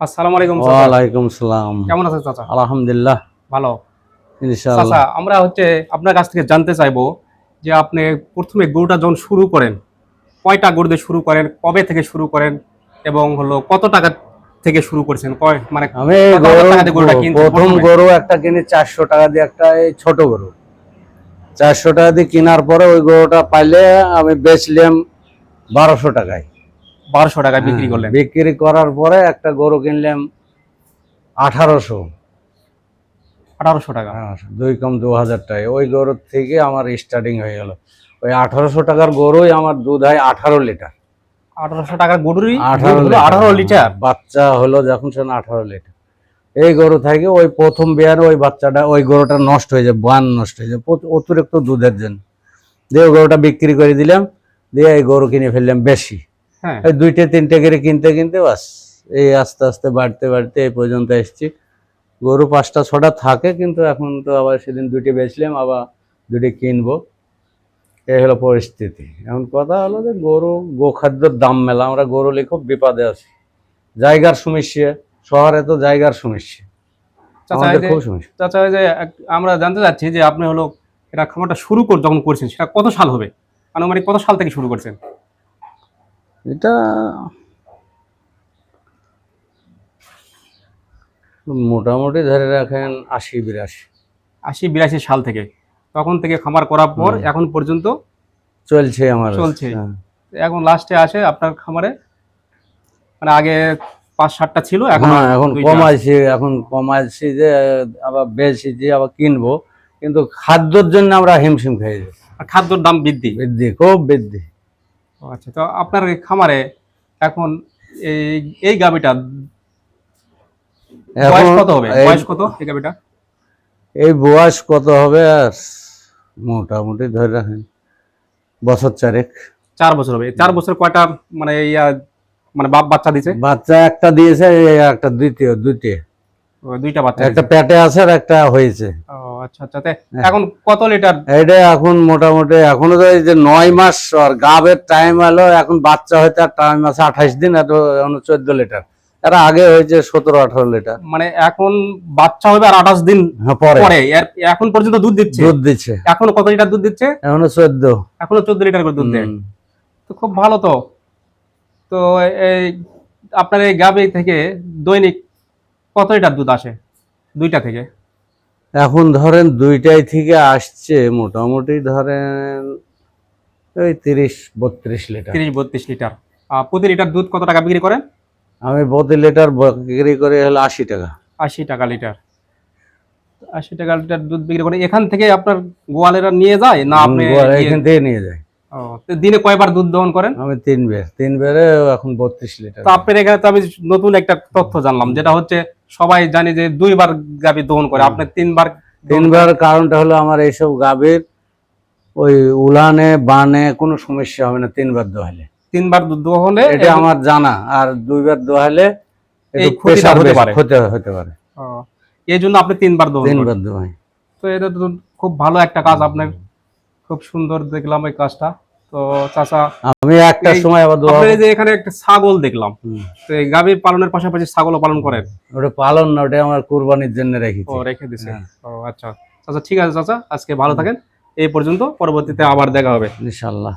আসসালামু আলাইকুম চাচা। ওয়ালাইকুম সালাম। কেমন আছেন চাচা? আলহামদুলিল্লাহ। ভালো। ইনশাআল্লাহ। চাচা আমরা হচ্ছে আপনার কাছ থেকে জানতে চাইব যে আপনি প্রথমে গরুটা যখন শুরু করেন কয়টা গরু দিয়ে শুরু করেন কবে থেকে শুরু করেন এবং হলো কত টাকা থেকে শুরু করেছেন? কয় মানে আমি প্রথম গরু একটা কিনি চারশো টাকা দিয়ে একটা ছোট গরু। চারশো টাকা দিয়ে কেনার পরে ওই গরুটা পাইলে আমি বেচলাম বারোশো টাকায়। বারোশো বিক্রি হ্যাঁ, করলেন। বিক্রি করার পরে একটা গরু কিনলাম আঠারোশো। আঠারোশো টাকা। দুই কম দু হাজার টাকা। ওই গরুর থেকে আমার স্টার্টিং হয়ে গেল। ওই আঠারোশো টাকার গরুই আমার দুধ হয় আঠারো লিটার। আঠারোশো টাকার গরুরই আঠারো আঠারো লিটার। বাচ্চা হলো যখন সেন আঠারো লিটার। এই গরু থেকে ওই প্রথম বিয়ানে ওই বাচ্চাটা ওই গরুটা নষ্ট হয়ে যায় বান নষ্ট হয়ে যায় অতিরিক্ত দুধের জন্য। দিয়ে ওই গরুটা বিক্রি করে দিলাম দিয়ে এই গরু কিনে ফেললাম বেশি। হ্যাঁ এই দুইটে তিনটে করে কিনতে কিনতে বাস। এই আস্তে আস্তে বাড়তে বাড়তে এই পর্যন্ত এসছি। গরু পাঁচটা ছটা থাকে কিন্তু এখন তো আবার সেদিন দুইটি বেচলাম আবার দুটি কিনবো। এই হলো পরিস্থিতি। এখন কথা হলো যে গরু গোখাদ্যর দাম মেলা। আমরা গরু খুব বিপদে আছি। জায়গার সমস্যা শহরে তো জায়গার সমস্যা। চাচা যে- আমরা জানতে চাচ্ছি যে আপনি হলো এটা খামারটা শুরু কর যখন করছেন সেটা কত সাল হবে? আনুমানিক কত সাল থেকে শুরু করছেন? এটা মোটামুটি ধরে রাখেন আশি বিরাশি। আশি বিরাশি সাল থেকে। তখন থেকে খামার করার পর এখন পর্যন্ত চলছে আমার। চলছে। হ্যাঁ। এখন লাস্টে আসে আপনার খামারে। মানে আগে পাঁচ সাতটা ছিল এখন হ্যাঁ এখন। কমাইছি এখন কমাইছি যে আবার বেশি যে আবার কিনবো। কিন্তু খাদ্যর জন্য আমরা হিমশিম আর খাদ্যর দাম বৃদ্ধি। বৃদ্ধি খুব বৃদ্ধি। আচ্ছা তো আপনার খামারে এখন এই এই গাবিটা বয়স কত হবে? বয়স কত এই গাবিটা এই বয়স কত হবে? আর মোটামুটি ধরে রাখেন বছর চারেক। চার বছর হবে। চার বছর কয়টা মানে ইয়া মানে বাপ বাচ্চা দিছে? বাচ্চা একটা দিয়েছে একটা দ্বিতীয় ও, দুইটা বাচ্চা একটা। পেটে আছে আর একটা হয়েছে। ও আচ্ছা আচ্ছা তে এখন কত লিটার? এটা এখন মোটামুটি এখনও তো এই যে নয় মাস আর গাবের টাইম এলো এখন বাচ্চা হইতে আর টাইম আছে আঠাইশ দিন এখন চোদ্দ লিটার। এরা আগে হয়েছে সতেরো আঠারো লিটার। মানে এখন বাচ্চা হবে আর আঠাশ দিন হ্যাঁ পরে। পরে। এখন পর্যন্ত দুধ দিচ্ছে? দুধ দিচ্ছে। এখন কত লিটার দুধ দিচ্ছে? এখনও চোদ্দ। এখনও চোদ্দ লিটার করে দুধ দেয়। তো খুব ভালো তো। তো এই আপনার এই গাবি থেকে দৈনিক কত লিটার দুধ আসে? দুইটা থেকে। এখন ধরেন দুইটাই থেকে আসছে মোটামুটি ধরেন ওই তিরিশ বত্রিশ লিটার। তিরিশ বত্রিশ লিটার। প্রতি লিটার দুধ কত টাকা বিক্রি করেন? আমি প্রতি লিটার বিক্রি করে হলো আশি টাকা। আশি টাকা লিটার। আশি টাকা লিটার দুধ বিক্রি করেন। এখান থেকে আপনার গোয়ালেরা নিয়ে যায় না আপনি এখান থেকে নিয়ে যায়। দিনে কয়বার দুধ দহন করেন? আমি তিন বের তিন বেরে এখন বত্রিশ লিটার। তো আপনার এখানে তো আমি নতুন একটা তথ্য জানলাম যেটা হচ্ছে সবাই জানে যে দুইবার গাবি দহন করে আপনি তিনবার তিনবার কারণটা হলো আমার এইসব গাভীর ওই উলানে বানে কোনো সমস্যা হবে না তিনবার দোহালে। তিনবার দহনে এটা আমার জানা আর দুইবার দোহালে এই একটু ক্ষতিটা প্রেশার হতে পারে। হতে হতে পারে। এই জন্য আপনি তিনবার দহন তিনবার দোহাই। তো এটা তো খুব ভালো একটা কাজ আপনার খুব সুন্দর দেখলাম এই কাজটা। তো চাচা আমি একটা সময় আবার যে এখানে একটা ছাগল দেখলাম। তো এই পালনের পাশাপাশি ছাগলও পালন করেন? ওটা পালন না ওটা আমার কুরবানির জন্য রেখেছি। ও রেখে হ্যাঁ। ও আচ্ছা। চাচা ঠিক আছে চাচা আজকে ভালো থাকেন। এই পর্যন্ত পরবর্তীতে আবার দেখা হবে। ইনশাল্লাহ